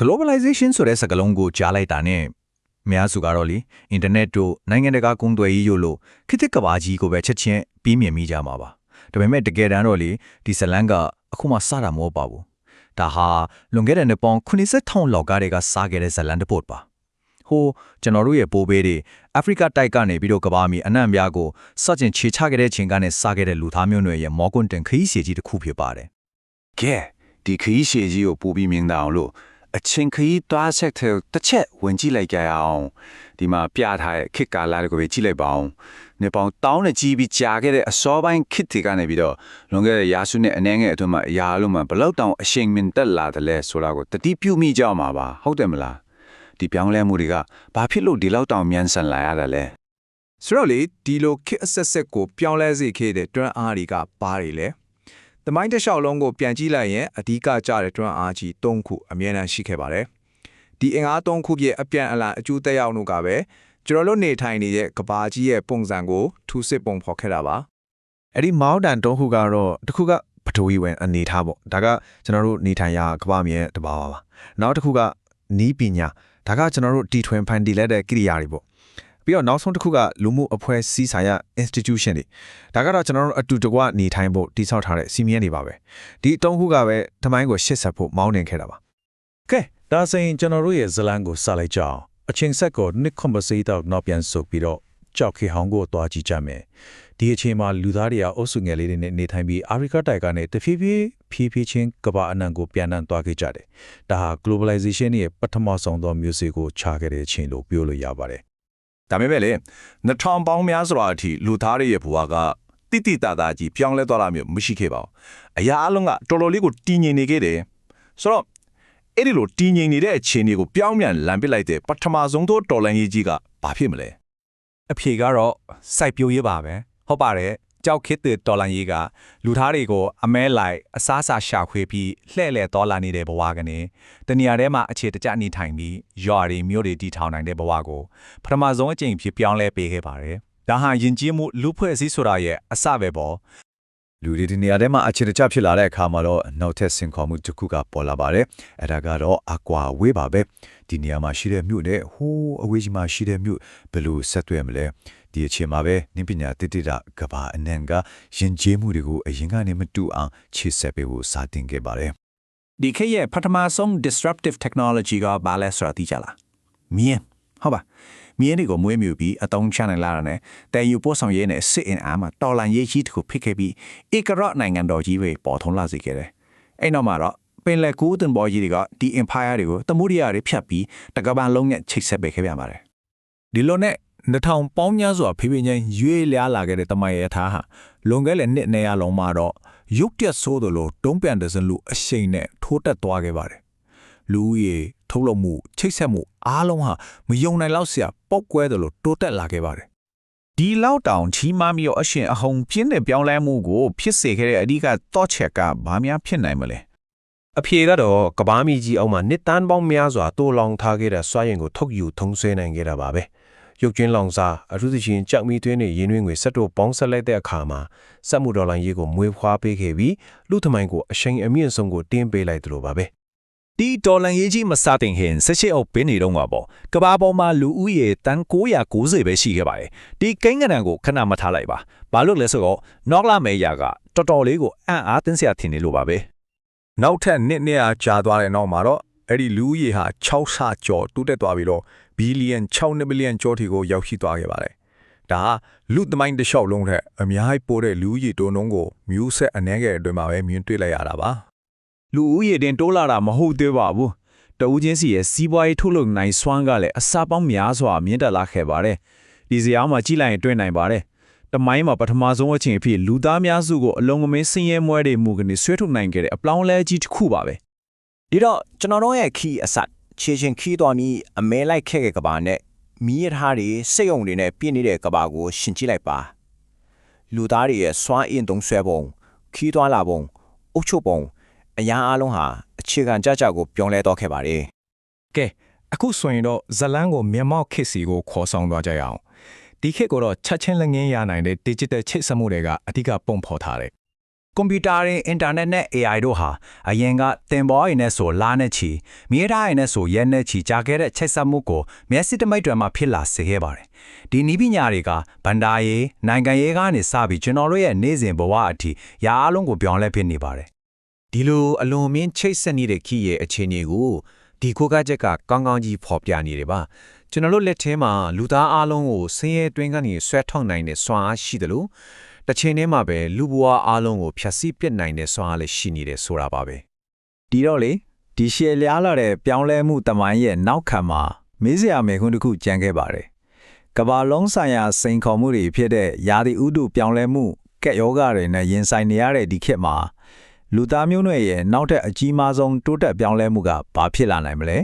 globalization ဆိုတဲ့စကားလုံးကိုကြားလိုက်တာနဲ့အများစုကတော့လေအင်တာနက်တို့နိုင်ငံတကာကုန်သွယ်ရေးတို့လို့ခေတ်သစ်ကဘာကြီးကိုပဲချက်ချင်းပြီးမြင်မိကြမှာပါဒါပေမဲ့တကယ်တမ်းတော့လေဒီဇလန်ကအခုမှစတာမဟုတ်ပါဘူးဒါဟာလွန်ခဲ့တဲ့နှစ်ပေါင်း9000လောက်ကတည်းကစခဲ့တဲ့ဇလန်တစ်ပုတ်ပါဟိုကျွန်တော်တို့ရဲ့ပိုးဘေးတွေအာဖရိကတိုက်ကနေပြီးတော့ကဘာမီအနှံ့အပြားကိုစတင်ခြေချခဲ့တဲ့ချိန်ကနေစခဲ့တဲ့လူသားမျိုးနွယ်ရဲ့မော်ကွန်တန်ခရီးစီကြီးတစ်ခုဖြစ်ပါတယ်ကဲဒီခရီးရှည်ကြီးကိုပို့ပြီးမြင်တာအောင်လို့ အချင်းခရီးသွားဆက်တဲ့တစ်ချက်ဝင်ကြည့်လိုက်ကြရအောင်ဒီမှာပြထားတဲ့ခစ်ကာလာတွေကိုပဲကြည့်လိုက်ပါအောင်နေပေါင်းတောင်းနဲ့ကြီးပြီးကြာခဲ့တဲ့အစောပိုင်းခစ်တွေကနေပြီးတော့လွန်ခဲ့တဲ့ရာစုနဲ့အနေငယ်အတွင်းမှာအရာအလုံးမှာဘလောက်တောင်အရှိန်မြင့်တက်လာတယ်လဲဆိုတာကိုတတိပြုမိကြမှာပါဟုတ်တယ်မလားဒီပြောင်းလဲမှုတွေကဘာဖြစ်လို့ဒီလောက်တောင်မြန်ဆန်လာရတာလဲဆိုတော့လေဒီလိုခစ်အဆက်ဆက်ကိုပြောင်းလဲစေခဲ့တဲ့တွန်းအားတွေကဘာတွေလဲ။ တမိုင်းတစ်လျှောက်လုံးကိုပြန်ကြည့်လိုက်ရင်အဓိကကျတဲ့တွန်းအားကြီး၃ခုအမြဲတမ်းရှိခဲ့ပါတယ်။ဒီအင်အား၃ခုပြည့်အပြန်အလှန်အကျိုးသက်ရောက်မှုကပဲကျွန်တော်တို့နေထိုင်နေတဲ့ကဘာကြီးရဲ့ပုံစံကိုထူးစစ်ပုံဖော်ခဲ့တာပါအဲ့ဒီမောင်းတန်တုံးခုကတော့တစ်ခုကပထဝီဝင်အနေထားပေါ့ဒါကကျွန်တော်တို့နေထိုင်ရာကမ္ဘာမြေတဘာပါပါနောက်တစ်ခုကနီးပညာဒါကကျွန်တော်တို့တီထွင်ဖန်တီလက်တဲ့ကိရိယာတွေပေါ့ ပြီးတော့နောက်ဆုံးတစ်ခုကလူမှုအဖွဲ့အစည်းဆိုင်ရာ institution တွေဒါကတော့ကျွန်တော်တို့အတူတကွနေထိုင်ဖို့တည်ဆောက်ထားတဲ့စီမီယန်တွေပါပဲဒီအတုံးခုကပဲတမိုင်းကိုရှစ်ဆက်ဖို့မောင်းနေခဲ့တာပါကဲဒါဆိုရင်ကျွန်တော်တို့ရဲ့ဇလန်ကိုစလိုက်ကြအောင်အချင်းဆက်ကိုနှစ်ကွန်ဗစေးတော့နောက်ပြန်ဆုပ်ပြီးတော့ကြောက်ခေဟောင်းကိုတွားကြည့်ကြမယ်ဒီအချိန်မှာလူသားတွေကအုပ်စုငယ်လေးတွေနဲ့နေထိုင်ပြီးအာဖရိကတိုက်ကနေတဖြည်းဖြည်းဖြည်းဖြည်းချင်းကမ္ဘာအနှံ့ကိုပြန်နှံ့သွားခဲ့ကြတယ်ဒါဟာ globalization ရဲ့ပထမဆုံးသောမျိုးစေ့ကိုခြာခဲ့တဲ့အချိန်လို့ပြောလို့ရပါတယ် ဒါပေမဲ့လေ2000ပေါင်းများစွာအထိလူသားတွေရဲ့ဘဝကတိတိတသားကြီးပြောင်းလဲသွားတာမျိုးမရှိခဲ့ပါဘူးအရာအလုံးကတော်တော်လေးကိုတည်ငြိမ်နေခဲ့တယ်ဆိုတော့အဲ့ဒီလိုတည်ငြိမ်နေတဲ့အခြေအနေကိုပြောင်းပြန်လမ်းပစ်လိုက်တဲ့ပထမဆုံးသောတော်လန်ရေးကြီးကဘာဖြစ်မလဲအဖြေကတော့စိုက်ပျိုးရေးပါပဲဟုတ်ပါတယ် ကြောက်ခစ်တဲ့တော်လန်ရေးကလူသားတွေကိုအမဲလိုက်အစားအစာရှာခွေပြီးလှဲ့လှဲ့တော်လာနေတဲ့ဘဝကနေတနေရာထဲမှာအခြေတကျနေထိုင်ပြီးရွာတွေမြို့တွေတည်ထောင်နိုင်တဲ့ဘဝကိုပထမဆုံးအကြိမ်ဖြစ်ပြောင်းလဲပေးခဲ့ပါတယ်ဒါဟာယဉ်ကျေးမှုလူဖွဲ့စည်းဆိုတာရဲ့အစပဲပေါ့လူတွေဒီနေရာထဲမှာအခြေတကျဖြစ်လာတဲ့အခါမှာတော့နောက်ထပ်ဆင်ခေါ်မှုတစ်ခုကပေါ်လာပါတယ်။အဲဒါကတော့အကွာဝေးပါပဲ။ဒီနေရာမှာရှိတဲ့မြို့နဲ့ဟိုးအဝေးကြီးမှာရှိတဲ့မြို့ဘယ်လိုဆက်သွယ်မလဲ။ ဒီအချိန်မှာပဲနင်းပညာတိတိတာကဘာအနံကယဉ်ကျေးမှုတွေကိုအရင်ကနေမတူအောင်ခြေဆက်ပေးဖို့စတင်ခဲ့ပါတယ်ဒီခေတ်ရဲ့ပထမဆုံး disruptive technology ကဘာလဲဆိုတာသိကြလားမြင်းဟုတ်ပါမြင်းတွေကိုမွေးမြူပြီးအတုံးချနိုင်လာတာနဲ့တန်ယူပို့ဆောင်ရေးနဲ့စစ်အင်အားမှာတော်လန်ရေးကြီးတစ်ခုဖြစ်ခဲ့ပြီးဧကရနိုင်ငံတော်ကြီးပဲပေါ်ထွန်းလာစေခဲ့တယ်အဲ့နောက်မှာတော့ပင်လယ်ကူးတင်ပေါ်ကြီးတွေကဒီ empire တွေကိုတမှုရိယာတွေဖြတ်ပြီးတကဘာလုံးနဲ့ချိတ်ဆက်ပေးခဲ့ပြန်ပါတယ်ဒီလိုနဲ့ 2000ပေါင်းများစွာဖေးဖေးချင်းရွေးလျားလာခဲ့တဲ့တမိုင်ရထားဟာလွန်ခဲ့တဲ့နှစ်200လုံးမှာတော့ရုတ်တက်ဆိုးသလိုတုံးပြန်တဲ့စလူအရှိန်နဲ့ထိုးတက်သွားခဲ့ပါတယ်လူဦးရေထုတ်လုပ်မှုချိတ်ဆက်မှုအားလုံးဟာမယုံနိုင်လောက်စရာပောက်ကွဲသလိုတိုးတက်လာခဲ့ပါတယ်ဒီလောက်တောင်ချီးမားပြီးတော့အရှင်အဟုန်ပြင်းတဲ့ပြောင်းလဲမှုကိုဖြစ်စေခဲ့တဲ့အဓိကတော့ချက်ကဘာများဖြစ်နိုင်မလဲအဖြေကတော့ကဘာမီကြီးအောင်မှာနှစ်တန်းပေါင်းများစွာတိုးလောင်ထားခဲ့တဲ့စွာရင်ကိုထုတ်ယူထုံးဆွဲနိုင်ခဲ့တာပါပဲ ရုပ်ကျွင်းလောင်စာအထူးသဖြင့်ကြောက်မီသွင်းနဲ့ရင်းနှွေးငွေဆက်တို့ပေါင်းဆက်လိုက်တဲ့အခါမှာစက်မှုဒေါ်လာရေးကိုမွေးဖွားပေးခဲ့ပြီးလူသမိုင်းကိုအရှိန်အမြင့်ဆုံးကိုတင်းပေးလိုက်သလိုပါပဲဒီဒေါ်လန်ရေးကြီးမစတင်ခင်ဆက်ရှိအောင်ပင်းနေတော့မှာပေါ့ကဘာပေါ်မှာလူဦးရေတန်း990ပဲရှိခဲ့ပါတယ်ဒီကိန်းဂဏန်းကိုခဏမထားလိုက်ပါဘာလို့လဲဆိုတော့နောက်လာမယ့်ရာကတော်တော်လေးကိုအံ့အားသင်းစရာထင်နေလို့ပါပဲနောက်ထပ်နှစ်နှစ်အားကြာသွားတဲ့နောက်မှာတော့ အဲ့ဒီလူဦးရေဟာ6ဆကျော်တိုးတက်သွားပြီးတော့ဘီလီယံ6ဘီလီယံကျော်ထိကိုရောက်ရှိသွားခဲ့ပါတယ်။ဒါဟာလူသမိုင်းတစ်လျှောက်လုံးထက်အများကြီးပိုတဲ့လူဦးရေတိုးနှုန်းကိုမျိုးဆက်အနှဲငယ်အတွင်းမှာပဲမြင်တွေ့လိုက်ရတာပါ။လူဦးရေတင်တိုးလာတာမဟုတ်သေးပါဘူးတဦးချင်းစီရဲ့စီးပွားရေးထုတ်လုပ်နိုင်စွမ်းကလည်းအစပေါင်းများစွာမြင့်တက်လာခဲ့ပါတယ်ဒီဇာတ်မှာကြည့်လိုက်ရင်တွေ့နိုင်ပါတယ်တမိုင်းမှာပထမဆုံးအချိန်အဖြစ်လူသားများစုကိုအလုံးမမင်းဆင်းရဲမွဲတွေမှုကနေဆွဲထုတ်နိုင်ခဲ့တဲ့အပလောင်းလဲကြီးတစ်ခုပါပဲ ဒီတော့ကျွန်တော်တို့ရဲ့ခီးအစခြေချင်းခီးတော်နီးအမဲလိုက်ခဲ့တဲ့ကဘာနဲ့မီးရထားတွေစိတ်ုံတွေနဲ့ပြည့်နေတဲ့ကဘာကိုရှင်ကြည့်လိုက်ပါလူသားတွေရဲ့စွမ်းအင်သုံးဆွဲပုံခီးသွားလာပုံအုပ်ချုပ်ပုံအရာအလုံးဟာအခြေခံကြကြကိုပြောင်းလဲတော့ခဲ့ပါတယ်ကဲအခုဆိုရင်တော့ဇလန်းကိုမြန်မာခစ်စီကိုခေါ်ဆောင်သွားကြရအောင်ဒီခစ်ကိုတော့ချက်ချင်းလက်ငင်းရနိုင်တဲ့ digital ချိတ်ဆက်မှုတွေကအဓိကပုံဖော်ထားတယ် ကွန်ပျူတာတွေအင်တာနက်နဲ့ AI တို့ဟာအရင်ကတင်ပေါ်ရင်းနဲ့ဆိုလာနဲ့ချီမြေထားရင်းနဲ့ဆိုရဲနဲ့ချီကြာခဲ့တဲ့ချိတ်ဆက်မှုကိုမျက်စိတမိတ်တွေမှာဖြစ်လာစေခဲ့ပါတယ်။ဒီနီးပညာတွေကဗန္ဒာရေးနိုင်ငံရေးကနေစပြီးကျွန်တော်တို့ရဲ့နေ့စဉ်ဘဝအထိရာအလုံးကိုပြောင်းလဲဖြစ်နေပါတယ်ဒီလိုအလွန်မင်းချိတ်ဆက်နေတဲ့ခီရဲ့အခြေအနေကိုဒီကိုကချက်ကကောင်းကောင်းကြီးဖော်ပြနေတယ်ပါကျွန်တော်တို့လက်ထဲမှာလူသားအလုံးကိုဆင်းရဲတွင်းကနေဆွဲထောက်နိုင်တဲ့စွမ်းအားရှိတယ်လို့ တစ်ချိန်တည်းမှာပဲလူဘဝအလုံးကိုဖျက်ဆီးပစ်နိုင်တဲ့စွမ်းအားလည်းရှိနေတယ်ဆိုတာပါပဲဒီတော့လေဒီရှယ်လျားလာတဲ့ပြောင်းလဲမှုတမိုင်းရဲ့နောက်ခံမှာမေးစရာမေးခွန်းတစ်ခုကြံခဲ့ပါတယ်ကမ္ဘာလုံးဆိုင်ရာစိန်ခေါ်မှုတွေဖြစ်တဲ့ယာတိဥတုပြောင်းလဲမှုကက်ယောဂတွေနဲ့ရင်ဆိုင်နေရတဲ့ဒီခေတ်မှာလူသားမျိုးနွယ်ရဲ့နောက်ထပ်အကြီးမားဆုံးတိုးတက်ပြောင်းလဲမှုကဘာဖြစ်လာနိုင်မလဲ